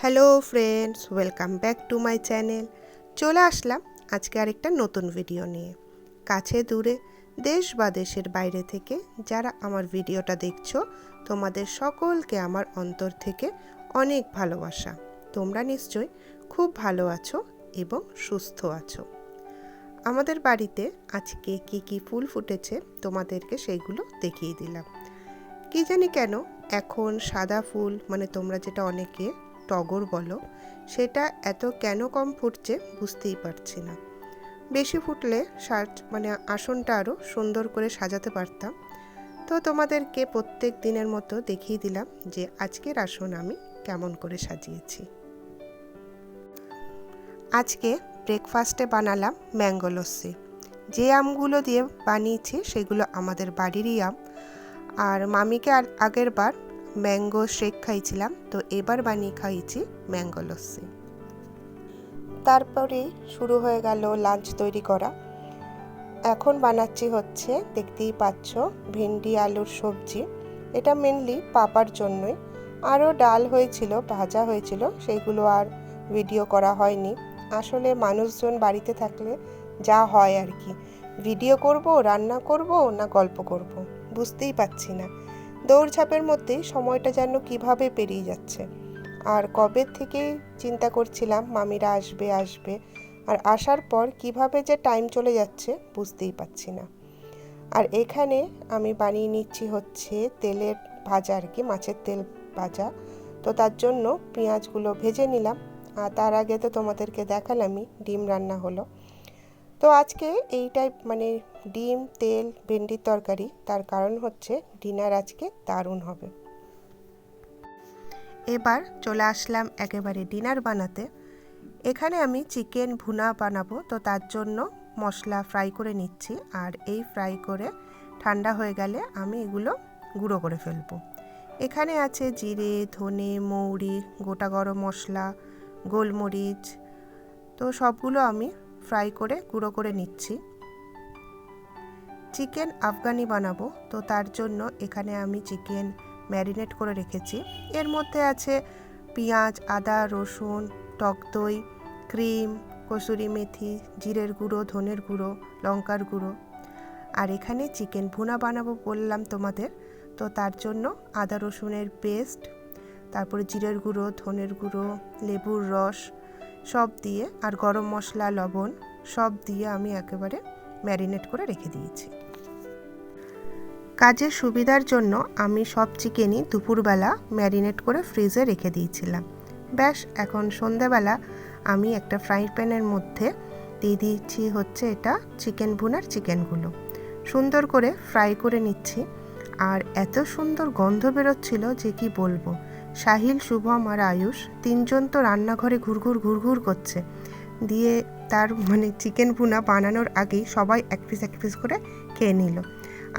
Hello friends, welcome back to my channel. চলে আসলাম আজকে আরেকটা নতুন ভিডিও নিয়ে। কাছে দূরে, দেশ বা দেশের বাইরে থেকে যারা আমার ভিডিওটা দেখছ, তোমাদের সকলকে আমার অন্তর থেকে অনেক ভালোবাসা। তোমরা নিশ্চয়ই খুব ভালো আছো এবং সুস্থ আছো। আমাদের বাড়িতে আজকে কি কি ফুল ফুটেছে তোমাদেরকে সেইগুলো দেখিয়ে দিলাম। কি জানি কেন, এখন সাদা ফুল মানে তোমরা যেটা অনেকে টগর বলো, সেটা এত কেন কম ফুটছে বুঝতেই পারছি না। বেশি ফুটলে সাজ মানে আসনটা আরও সুন্দর করে সাজাতে পারতাম। তো তোমাদেরকে প্রত্যেক দিনের মতো দেখিয়ে দিলাম যে আজকের আসন আমি কেমন করে সাজিয়েছি। আজকে ব্রেকফাস্টে বানালাম ম্যাঙ্গো লস্যি। যে আমগুলো দিয়ে বানিয়েছি সেগুলো আমাদের বাড়িরই আম। আর মামিকে আগের বার ম্যাঙ্গো শেক খাইছিলাম, তো এবার বানিয়ে খাইছি ম্যাঙ্গো লস্যি। তারপরে শুরু হয়ে গেল লাঞ্চ তৈরি করা। এখন বানাচ্ছি হচ্ছে, দেখতেই পাচ্ছ, ভেন্ডি, আলুর সবজি। এটা মেনলি পাপার জন্যই। আরও ডাল হয়েছিল, ভাজা হয়েছিল সেইগুলো আর ভিডিও করা হয়নি। আসলে মানুষজন বাড়িতে থাকলে যা হয় আর কি। ভিডিও করব, রান্না করব না গল্প করব? বুঝতেই পাচ্ছি না। দৌড়ঝাঁপের মধ্যেই সময়টা যেন কীভাবে পেরিয়ে যাচ্ছে। আর কবে থেকে চিন্তা করছিলাম, মামিরা আসবে আসবে, আর আসার পর কীভাবে যে টাইম চলে যাচ্ছে বুঝতেই পাচ্ছি না। আর এখানে আমি বানিয়ে নিচ্ছি হচ্ছে তেলের ভাজা আর কি, মাছের তেল ভাজা। তো তার জন্য পেঁয়াজগুলো ভেজে নিলাম। আর তার আগে তো তোমাদেরকে দেখালামই, ডিম রান্না হলো। তো আজকে এই টাইপ মানে ডিম, তেল, ভেন্ডির তরকারি, তার কারণ হচ্ছে ডিনার আজকে দারুণ হবে। এবার চলে আসলাম একেবারে ডিনার বানাতে। এখানে আমি চিকেন ভুনা বানাবো, তো তার জন্য মশলা ফ্রাই করে নিচ্ছি, আর এই ফ্রাই করে ঠান্ডা হয়ে গেলে আমি এগুলো গুঁড়ো করে ফেলব। এখানে আছে জিরে, ধনে, মৌরি, গোটা গরম মশলা, গোলমরিচ, তো সবগুলো আমি ফ্রাই করে গুঁড়ো করে নিচ্ছি। চিকেন আফগানি বানাবো। তো তার জন্য এখানে আমি চিকেন ম্যারিনেট করে রেখেছি। এর মধ্যে আছে পেঁয়াজ, আদা, রসুন, টক দই, ক্রিম, কসুরি মেথি, জিরের গুঁড়ো, ধনের গুঁড়ো, লঙ্কার গুঁড়ো। আর এখানে চিকেন ভুনা বানাবো বললাম তোমাদের। তো তার জন্য আদা রসুনের পেস্ট, তারপরে জিরের গুঁড়ো, ধনের গুঁড়ো, লেবুর রস, সব দিয়ে আর গরম মশলা, লবণ, সব দিয়ে আমি একেবারে ম্যারিনেট করে রেখে দিয়েছি। কাজের সুবিধার জন্য আমি সব চিকেনই দুপুরবেলা ম্যারিনেট করে ফ্রিজে রেখে দিয়েছিলাম। ব্যাস, এখন সন্ধেবেলা আমি একটা ফ্রাই প্যানের মধ্যে দিয়ে দিচ্ছি হচ্ছে এটা চিকেন ভুনার চিকেনগুলো। সুন্দর করে ফ্রাই করে নিচ্ছি। আর এত সুন্দর গন্ধ বেরোচ্ছিল যে কি বলব? সাহিল, শুভম আর আয়ুষ তিনজন তো রান্নাঘরে ঘুরঘুর ঘুরঘুর করছে। দিয়ে তার মানে চিকেন ভুনা বানানোর আগেই সবাই এক পিস এক পিস করে খেয়ে নিল।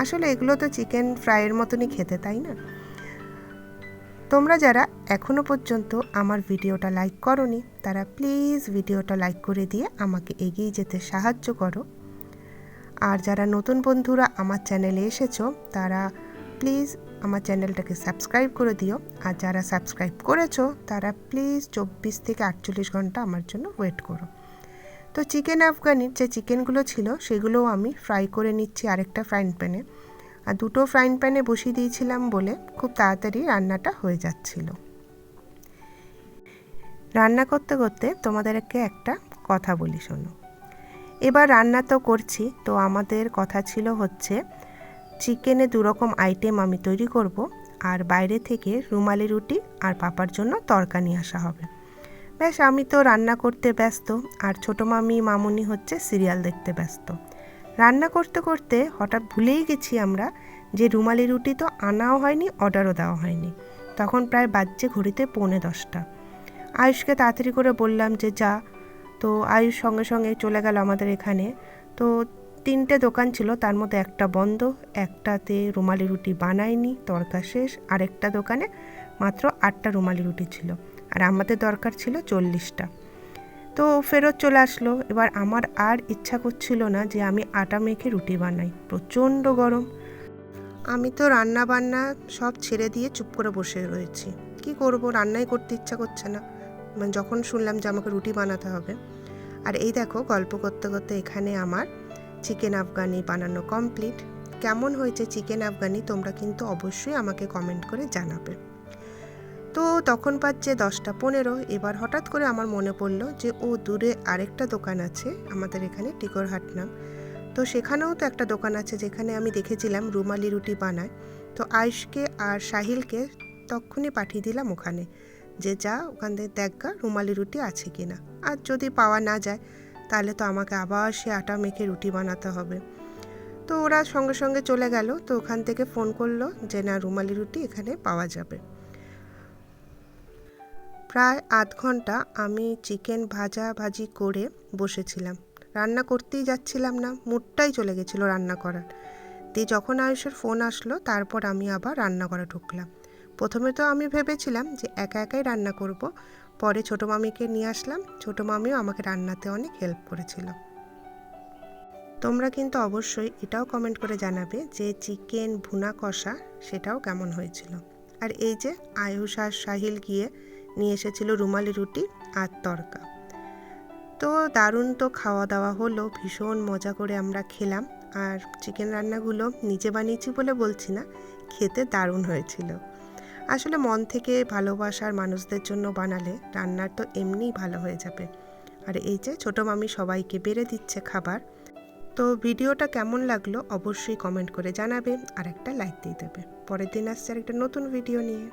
আসলে এগুলো তো চিকেন ফ্রাইয়ের মতনই খেতে, তাই না? তোমরা যারা এখনও পর্যন্ত আমার ভিডিওটা লাইক করনি, তারা প্লিজ ভিডিওটা লাইক করে দিয়ে আমাকে এগিয়ে যেতে সাহায্য করো। আর যারা নতুন বন্ধুরা আমার চ্যানেলে এসেছ, তারা প্লিজ আমার চ্যানেলটাকে সাবস্ক্রাইব করে দিও। আর যারা সাবস্ক্রাইব করেছ, তারা প্লিজ চব্বিশ থেকে আটচল্লিশ ঘণ্টা আমার জন্য ওয়েট করো। তো চিকেন আফগানির যে চিকেনগুলো ছিল, সেগুলোও আমি ফ্রাই করে নিচ্ছি আরেকটা ফ্রাইং প্যানে আর দুটো ফ্রাইং প্যানে বসিয়ে দিয়েছিলাম বলে খুব তাড়াতাড়ি রান্নাটা হয়ে যাচ্ছিল। রান্না করতে করতে তোমাদেরকে একটা কথা বলি শোনো। এবার রান্না তো করছি, তো আমাদের কথা ছিল হচ্ছে চিকেনে দুরকম আইটেম আমি তৈরি করব, আর বাইরে থেকে রুমালি রুটি আর পাপার জন্য তরকা নিয়ে আসা হবে। ব্যাস আমি তো রান্না করতে ব্যস্ত, আর ছোটো মামি, মামুনি হচ্ছে সিরিয়াল দেখতে ব্যস্ত। রান্না করতে করতে হঠাৎ ভুলেই গেছি আমরা যে রুমালি রুটি তো আনাও হয়নি, অর্ডারও দেওয়া হয়নি। তখন প্রায় বাজছে ঘড়িতে পৌনে দশটা। আয়ুষকে তাড়াতাড়ি করে বললাম যে, যা। তো আয়ুষ সঙ্গে সঙ্গে চলে গেল আমাদের এখানে। তো তিনটে দোকান ছিল, তার মধ্যে একটা বন্ধ, একটাতে রুমালি রুটি বানায়নি তরকা শেষ, আরেকটা দোকানে মাত্র আটটা রুমালি রুটি ছিল। আর আমাদের দরকার ছিল চল্লিশটা। তো ফেরত চলে আসলো। এবার আমার আর ইচ্ছা করছিল না যে আমি আটা মেখে রুটি বানাই। প্রচণ্ড গরম। আমি তো রান্না বান্না সব ছেড়ে দিয়ে চুপ করে বসে রয়েছি। কি করব? রান্নাই করতে ইচ্ছা করছে না। মানে যখন শুনলাম যে আমাকে রুটি বানাতে হবে। আর এই দেখো, গল্প করতে করতে এখানে আমার চিকেন আফগানি বানানো কমপ্লিট কেমন হয়েছে চিকেন আফগানি তোমরা কিন্তু অবশ্যই আমাকে কমেন্ট করে জানাবে। তো তখন পাচ্ছে দশটা পনেরো। এবার হঠাৎ করে আমার মনে পড়ল যে, ও দূরে আরেকটা দোকান আছে আমাদের এখানে টিকরহাট নাম তো সেখানেও তো একটা দোকান আছে যেখানে আমি দেখেছিলাম রুমালি রুটি বানায়। তো আয়ুষকে আর সাহিলকে তখনই পাঠিয়ে দিলাম ওখানে যে, যা, ওখান থেকে দেখা রুমালি রুটি আছে কি না। আর যদি পাওয়া না যায়, তাহলে তো আমাকে আবার সে আটা মেখে রুটি বানাতে হবে। তো ওরা সঙ্গে সঙ্গে চলে গেল। তো ওখান থেকে ফোন করল যে, না, রুমালি রুটি এখানে পাওয়া যাবে। প্রায় আধ ঘণ্টা আমি চিকেন ভাজা ভাজি করে বসেছিলাম। রান্না করতেই যাচ্ছিলাম না, মুডটাই চলে গেছিল রান্না করার। দিয়ে যখন আয়ুষের ফোন আসলো, তারপর আমি আবার রান্না করে ঢুকলাম। প্রথমে তো আমি ভেবেছিলাম যে একা একাই রান্না করব, পরে ছোটো মামিকে নিয়ে আসলাম। ছোটো মামিও আমাকে রান্নাতে অনেক হেল্প করেছিল। তোমরা কিন্তু অবশ্যই এটাও কমেন্ট করে জানাবে যে চিকেন ভুনা কষা সেটাও কেমন হয়েছিল। আর এই যে আয়ুষ আর সাহিল গিয়ে নিয়ে এসেছিল রুমালি রুটি আর তরকা তো দারুণ তো খাওয়া দাওয়া হলো, ভীষণ মজা করে আমরা খেলাম। আর চিকেন রান্নাগুলো নিজে বানিয়েছি বলে বলছি না, খেতে দারুণ হয়েছিল। আসলে মন থেকে ভালোবাসার মানুষদের জন্য বানালে রান্নার তো এমনিই ভালো হয়ে যাবে। আর এই যে ছোটো মামি সবাইকে বেড়ে দিচ্ছে খাবার, তো ভিডিওটা কেমন লাগল অবশ্যই কমেন্ট করে জানাবে আর একটা লাইক দিয়ে দেবে। পরের দিন আসছে আর একটা নতুন ভিডিও নিয়ে।